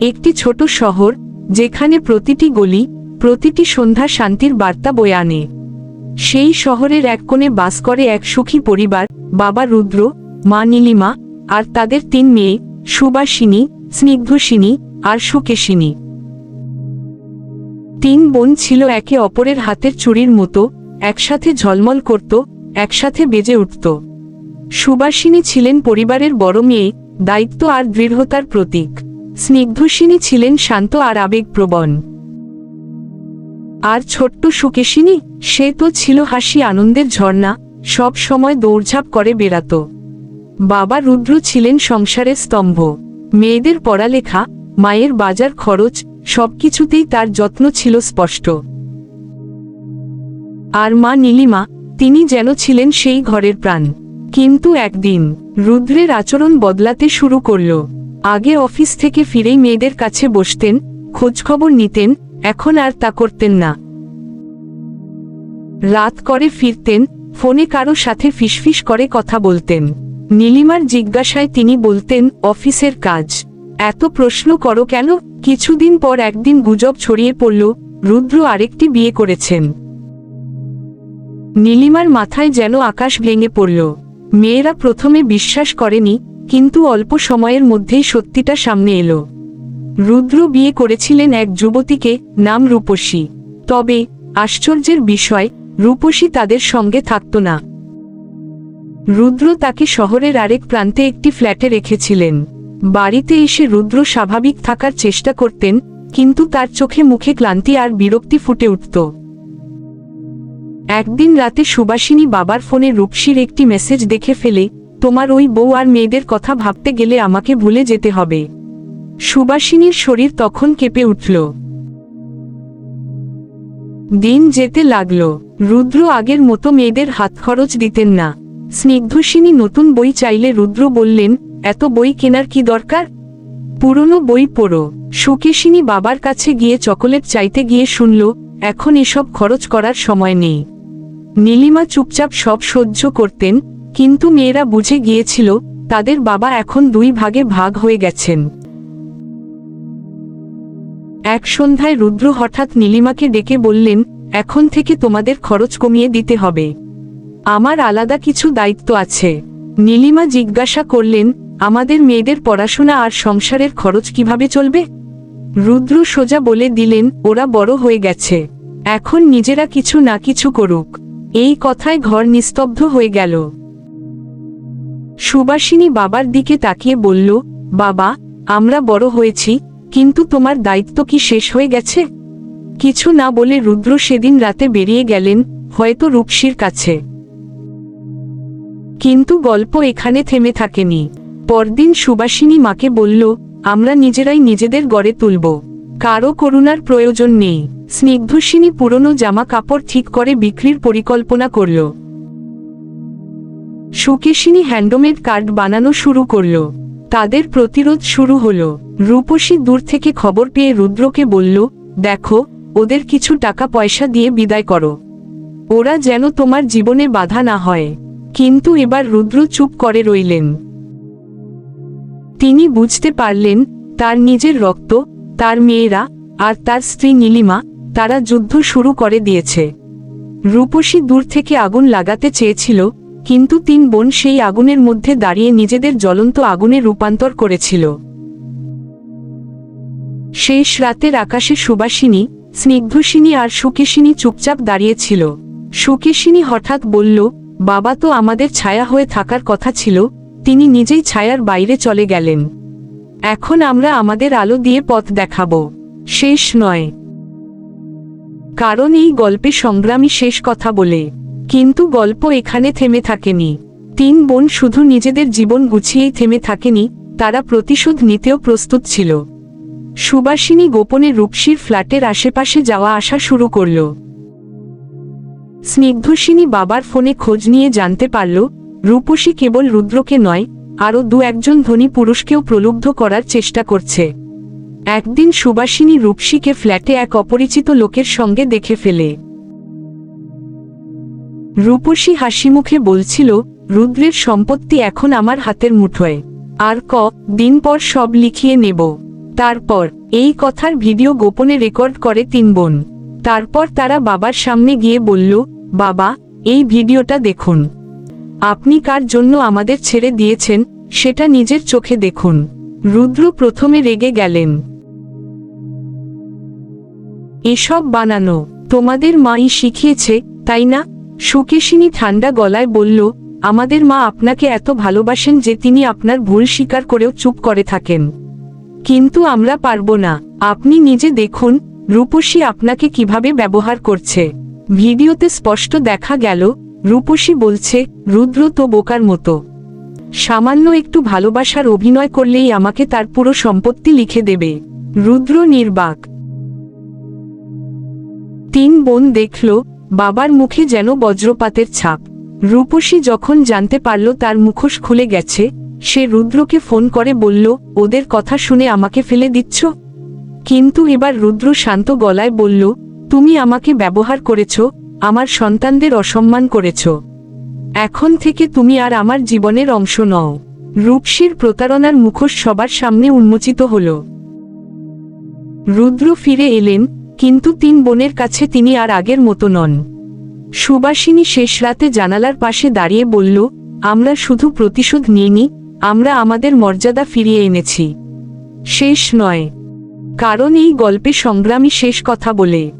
একটি ছোট শহর, যেখানে প্রতিটি গলি, প্রতিটি সন্ধ্যা শান্তির বার্তা বয়ে আনে। সেই শহরের এক কোণে বাস করে এক সুখী পরিবার, বাবা রুদ্র, মা নীলিমা, আর তাদের তিন মেয়ে সুবাসিনী স্নিগ্ধসিনী আর সুকেশিনী। তিন বোন ছিল একে অপরের হাতের চুরির মতো, একসাথে ঝলমল করত, একসাথে বেজে উঠত। সুবাসিনী ছিলেন পরিবারের বড় মেয়ে, দায়িত্ব আর দৃঢ়তার প্রতীক। স্নিগ্ধসিনী ছিলেন শান্ত আর আবেগপ্রবণ। আর ছোট্ট সুকেশিনী, সে তো ছিল হাসি আনন্দের ঝর্ণা, সব সময় দৌড়ঝাঁপ করে বেড়াত। বাবা রুদ্র ছিলেন সংসারের স্তম্ভ। মেয়েদের পড়ালেখা, মায়ের বাজার খরচ, সবকিছুতেই তার যত্ন ছিল স্পষ্ট। আর মা নীলিমা, তিনি যেন ছিলেন সেই ঘরের প্রাণ। কিন্তু একদিন, রুদ্রের আচরণ বদলাতে শুরু করল। আগে অফিস থেকে ফিরেই মেয়েদের কাছে বসতেন, খোঁজখবর নিতেন, এখন আর তা করতেন না। রাত করে ফিরতেন, ফোনে কারও সাথে ফিসফিস করে কথা বলতেন। নীলিমার জিজ্ঞাসায় তিনি বলতেন, অফিসের কাজ। এত প্রশ্ন করো কেন? কিছুদিন পর একদিন গুজব ছড়িয়ে পড়ল, রুদ্র আরেকটি বিয়ে করেছেন। নীলিমার মাথায় যেন আকাশ ভেঙে পড়ল। মেয়েরা প্রথমে বিশ্বাস করেনি কিন্তু অল্প সময়ের মধ্যেই সত্যিটা সামনে এলো। রুদ্র বিয়ে করেছিলেন এক যুবতীকে, নাম রূপসী। তবে, আশ্চর্যের বিষয়, রূপসী তাদের সঙ্গে থাকত না। রুদ্র তাকে শহরের আরেক প্রান্তে একটি ফ্ল্যাটে রেখেছিলেন। বাড়িতে এসে রুদ্র স্বাভাবিক থাকার চেষ্টা করতেন, কিন্তু তার চোখে মুখে ক্লান্তি আর বিরক্তি ফুটে উঠত। একদিন রাতে সুবাসিনী বাবার ফোনে রূপসীর একটি মেসেজ দেখে ফেলে তোমার ওই বউ আর মেয়েদের কথা ভাবতে গেলে আমাকে ভুলে যেতে হবে। সুবাসিনীর শরীর তখন কেঁপে উঠল। দিন যেতে লাগল। রুদ্র আগের মতো মেয়েদের হাত খরচ দিতেন না। স্নিগ্ধসিনী নতুন বই চাইলে রুদ্র বললেন, এত বই কেনার কি দরকার? পুরনো বই পড়ো। সুকেশিনী বাবার কাছে গিয়ে চকোলেট চাইতে গিয়ে শুনল, এখন এসব খরচ করার সময় নেই। নীলিমা চুপচাপ সব সহ্য করতেন কিন্তু মেয়েরা বুঝে গিয়েছিল, তাদের বাবা এখন দুই ভাগে ভাগ হয়ে গেছেন। এক সন্ধ্যায় রুদ্র হঠাৎ নীলিমাকে ডেকে বললেন, এখন থেকে তোমাদের খরচ কমিয়ে দিতে হবে। আমার আলাদা কিছু দায়িত্ব আছে। নীলিমা জিজ্ঞাসা করলেন, আমাদের মেয়েদের পড়াশোনা আর সংসারের খরচ কীভাবে চলবে? রুদ্র সোজা বলে দিলেন, ওরা বড় হয়ে গেছে। এখন নিজেরা কিছু না কিছু করুক। এই কথায় ঘর নিস্তব্ধ হয়ে গেল। সুবাসিনী বাবার দিকে তাকিয়ে বলল, বাবা, আমরা বড় হয়েছি, কিন্তু তোমার দায়িত্ব কি শেষ হয়ে গেছে? কিছু না বলে রুদ্র সেদিন রাতে বেরিয়ে গেলেন, হয়তো রূপসীর কাছে। কিন্তু গল্প এখানে থেমে থাকেনি। পরদিন সুবাসিনী মাকে বলল, আমরা নিজেরাই নিজেদের গড়ে তুলব। কারও করুণার প্রয়োজন নেই। স্নিগ্ধসিনী পুরনো জামা কাপড় ঠিক করে বিক্রির পরিকল্পনা করল। সুকেশিনী হ্যান্ডমেড কার্ড বানানো শুরু করল। তাদের প্রতিরোধ শুরু হলো। রূপসী দূর থেকে খবর পেয়ে রুদ্রকে বলল, দেখো, ওদের কিছু টাকা পয়সা দিয়ে বিদায় করো। ওরা যেন তোমার জীবনে বাধা না হয়। কিন্তু এবার রুদ্র চুপ করে রইলেন। তিনি বুঝতে পারলেন, তার নিজের রক্ত, তার মেয়েরা, আর তার স্ত্রী নীলিমা, তারা যুদ্ধ শুরু করে দিয়েছে। রূপসী দূর থেকে আগুন লাগাতে চেয়েছিল কিন্তু তিন বোন সেই আগুনের মধ্যে দাঁড়িয়ে নিজেদের জ্বলন্ত আগুনে রূপান্তর করেছিল। শেষ রাতের আকাশে সুবাসিনী স্নিগ্ধসিনী আর সুকেশিনী চুপচাপ দাঁড়িয়েছিল। সুকেশিনী হঠাৎ বলল, বাবা তো আমাদের ছায়া হয়ে থাকার কথা ছিল, তিনি নিজেই ছায়ার বাইরে চলে গেলেন। এখন আমরা আমাদের আলো দিয়ে পথ দেখাব। শেষ নয়। কারণ এই গল্পে সংগ্রামী শেষ কথা বলে। কিন্তু গল্প এখানে থেমে থাকেনি। তিন বোন শুধু নিজেদের জীবন গুছিয়েই থেমে থাকেনি, তারা প্রতিশোধ নিতেও প্রস্তুত ছিল। সুবাসিনী গোপনে রূপসীর ফ্ল্যাটের আশেপাশে যাওয়া আসা শুরু করল। স্নিগ্ধসিনী বাবার ফোনে খোঁজ নিয়ে জানতে পারল, রূপসী কেবল রুদ্রকে নয়, আরও দু একজন ধনী পুরুষকেও প্রলুব্ধ করার চেষ্টা করছে। একদিন সুবাসিনী রূপসীকে ফ্ল্যাটে এক অপরিচিত লোকের সঙ্গে দেখে ফেলে। রূপসী হাসিমুখে বলছিল, রুদ্রের সম্পত্তি এখন আমার হাতের মুঠোয়। আর ক, দিন পর সব লিখিয়ে নেব। তারপর, এই কথার ভিডিও গোপনে রেকর্ড করে তিন বোন। তারপর তারা বাবার সামনে গিয়ে বলল, বাবা, এই ভিডিওটা দেখুন। আপনি কার জন্য আমাদের ছেড়ে দিয়েছেন, সেটা নিজের চোখে দেখুন। রুদ্র প্রথমে রেগে গেলেন। এসব বানানো, তোমাদের মাই শিখিয়েছে, তাই না? সুকেশিনী ঠান্ডা গলায় বলল, আমাদের মা আপনাকে এত ভালোবাসেন যে তিনি আপনার ভুল স্বীকার করেও চুপ করে থাকেন। কিন্তু আমরা পারব না। আপনি নিজে দেখুন, রূপসী আপনাকে কীভাবে ব্যবহার করছে। ভিডিওতে স্পষ্ট দেখা গেল, রূপসী বলছে, রুদ্র তো বোকার মতো। সামান্য একটু ভালোবাসার অভিনয় করলেই আমাকে তার পুরো সম্পত্তি লিখে দেবে। রুদ্র নির্বাক। তিন বোন দেখল বাবার মুখে যেন বজ্রপাতের ছাপ। রূপসী যখন জানতে পারল তার মুখোশ খুলে গেছে, সে রুদ্রকে ফোন করে বলল, ওদের কথা শুনে আমাকে ফেলে দিচ্ছ? কিন্তু এবার রুদ্র শান্ত গলায় বলল, তুমি আমাকে ব্যবহার করেছ, আমার সন্তানদের অসম্মান করেছ। এখন থেকে তুমি আর আমার জীবনের অংশ নও। রূপসীর প্রতারণার মুখোশ সবার সামনে উন্মোচিত হল। রুদ্র ফিরে এলেন কিন্তু তিন বোনের কাছে তিনি আর আগের মতো নন। সুবাসিনী শেষ রাতে জানালার পাশে দাঁড়িয়ে বলল, আমরা শুধু প্রতিশোধ নিইনি, আমরা আমাদের মর্যাদা ফিরিয়ে এনেছি। শেষ নয়। কারণ এই গল্পে সংগ্রামী শেষ কথা বলে।